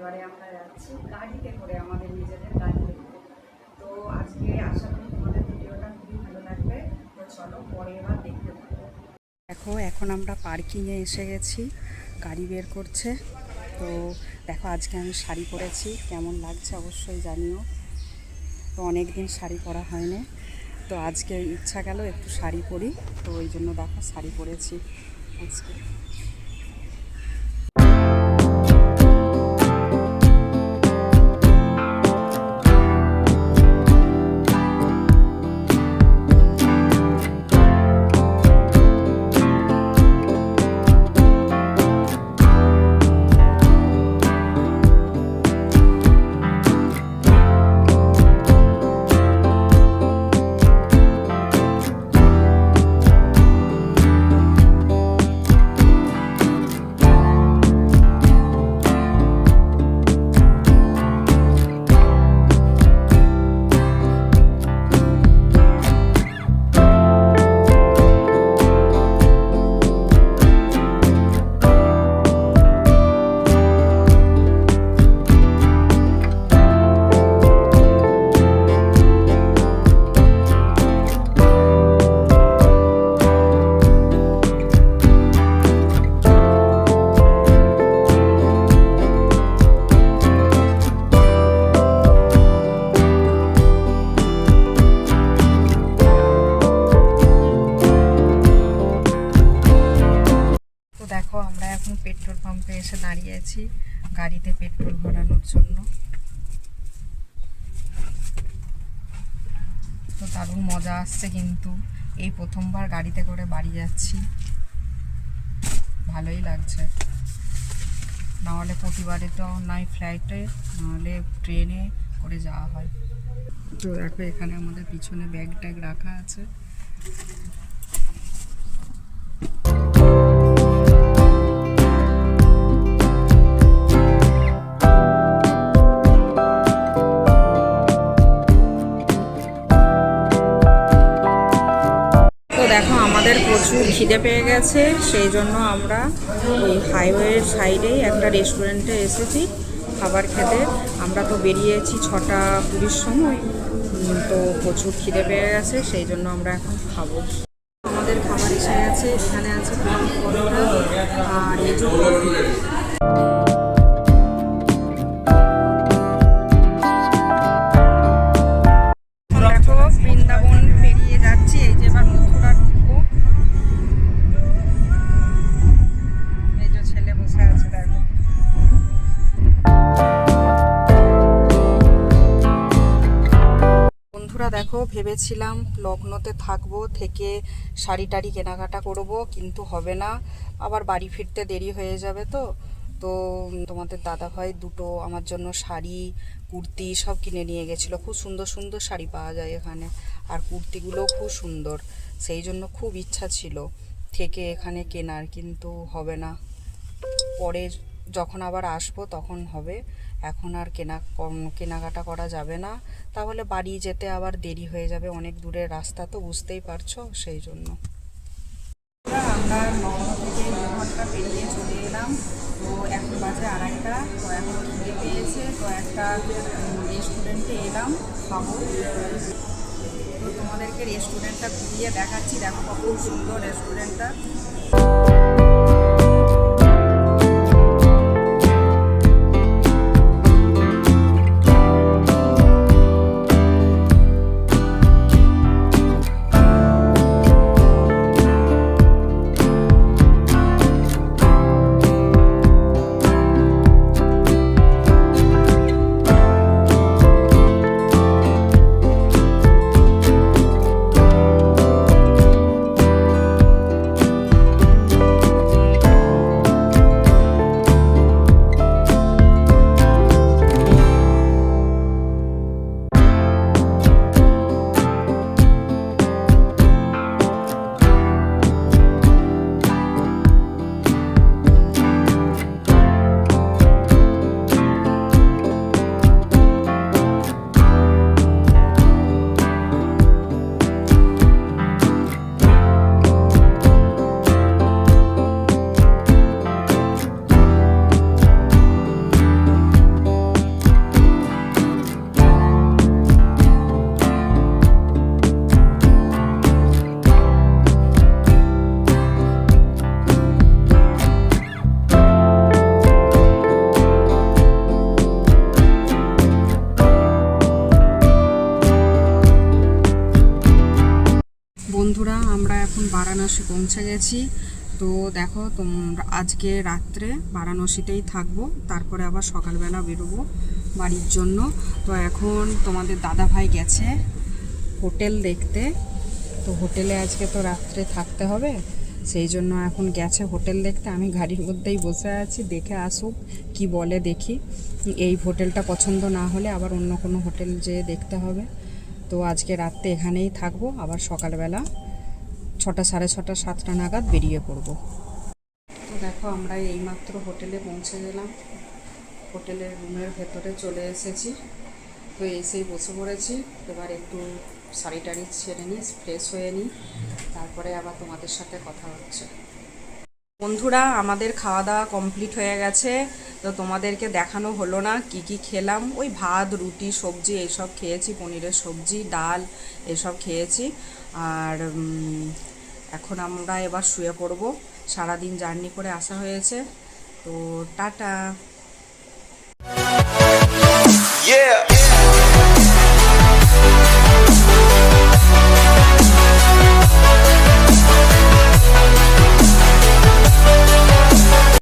এবারে আমরা যাচ্ছি। গাড়িতে করে আমাদের নিজেদের গাড়িতে করে তো আজকে আশা করি তোমাদের ভিডিওটা খুবই ভালো লাগবে। তো চলো পরে এবার দেখতে দেখো, এখন আমরা পার্কিংয়ে এসে গেছি। গাড়ি বের করছে। তো দেখো, আজকে আমি শাড়ি পরেছি। কেমন লাগছে অবশ্যই জানিও। তো অনেক দিন শাড়ি পরা হয়নি। তো আজকে ইচ্ছা গেল একটু শাড়ি পরি। তো ওই জন্য দেখো, শাড়ি পরেছি আজকে। আমরা এখন পেট্রোল পাম্পে এসে দাঁড়িয়ে আছি গাড়িতে পেট্রোল ভরানোর জন্য। তো দারুণ মজা আসছে কিন্তু। এই প্রথমবার গাড়িতে করে বাড়ি যাচ্ছি। ভালোই লাগছে। নাহলে প্রতিবারে তো নয় ফ্লাইটে নাহলে ট্রেনে করে যাওয়া হয়। তো দেখো, এখানে আমাদের পিছনে ব্যাগ ট্যাগ রাখা আছে। আমাদের প্রচুর খিদে পেয়ে গেছে, সেই জন্য আমরা ওই হাইওয়ের সাইডেই একটা রেস্টুরেন্টে এসেছি খাবার খেতে। আমরা তো বেরিয়েছি ছটা কুড়ির সময় তো প্রচুর খিদে পেয়ে গেছে, সেই জন্য আমরা এখন খাব। আমাদের খাবার এসে গেছে, এখানে আছে আর এজো দেখো ভেবেছিলাম লগ্নতে থাকব, থেকে শাড়ি টাড়ি কেনাকাটা করব, কিন্তু হবে না। আবার বাড়ি ফিরতে দেরি হয়ে যাবে তো। তো তোমাদের দাদা ভাই দুটো আমার জন্য শাড়ি, কুর্তি সব কিনে নিয়ে গেছিল। খুব সুন্দর সুন্দর শাড়ি পাওয়া যায় এখানে। আর কুর্তিগুলোও খুব সুন্দর। সেই জন্য খুব ইচ্ছা ছিল থেকে এখানে কেনার, কিন্তু হবে না। পরে যখন আবার আসব তখন হবে। এখন আর কেনা কেনাকাটা করা যাবে না। তাহলে বাড়ি যেতে আবার দেরি হয়ে যাবে, অনেক দূরের রাস্তা তো বুঝতেই পারছ সেই জন্য। আমরা থেকে দু ঘণ্টা চলে এলাম। তো এখন তো পেয়েছে। তো একটা রেস্টুরেন্টে এলাম, খাব। তো তোমাদেরকে রেস্টুরেন্টটা ঘুরিয়ে দেখাচ্ছি। দেখো কত সুন্দর রেস্টুরেন্টটা বারাণসী পৌঁছে গেছি। তো দেখো তোমরা আজকে রাত্রে বারাণসীতেই থাকব, তারপরে আবার সকালবেলা বেরোবো বাড়ির জন্য। তো এখন তোমাদের দাদা ভাই গেছে হোটেল দেখতে। তো হোটেলে আজকে তো রাত্রে থাকতে হবে, সেই জন্য এখন গেছে হোটেল দেখতে। আমি গাড়ির মধ্যেই বসে আছি, দেখে আসুক কি বলে দেখি। এই হোটেলটা পছন্দ না হলে আবার অন্য কোনো হোটেল যেয়ে দেখতে হবে। তো আজকে রাত্রে এখানেই থাকব, আবার সকালবেলা ছটা, সাড়ে ছটা, সাতটা নাগাদ বেরিয়ে পড়ব। তো দেখো, আমরা এইমাত্র হোটেলে পৌঁছে গেলাম। হোটেলের রুমের ভেতরে চলে এসেছি। তো এসেই বসে পড়েছি। এবার একটু শাড়ি টাড়ি ছেড়ে নিই ফ্রেশ হয়ে নিই। তারপরে আবার তোমাদের সাথে কথা হচ্ছে। বন্ধুরা, আমাদের খাওয়া দাওয়া কমপ্লিট হয়ে গেছে। তো তোমাদেরকে দেখানো হলো না কি কি খেলাম। ওই ভাত, রুটি, সবজি এইসব খেয়েছি, পনিরের সবজি, ডাল এসব খেয়েছি। আর এখন আমরা এবার শুয়ে পড়ব। সারাদিন জার্নি করে আসা হয়েছে। তো টাটা।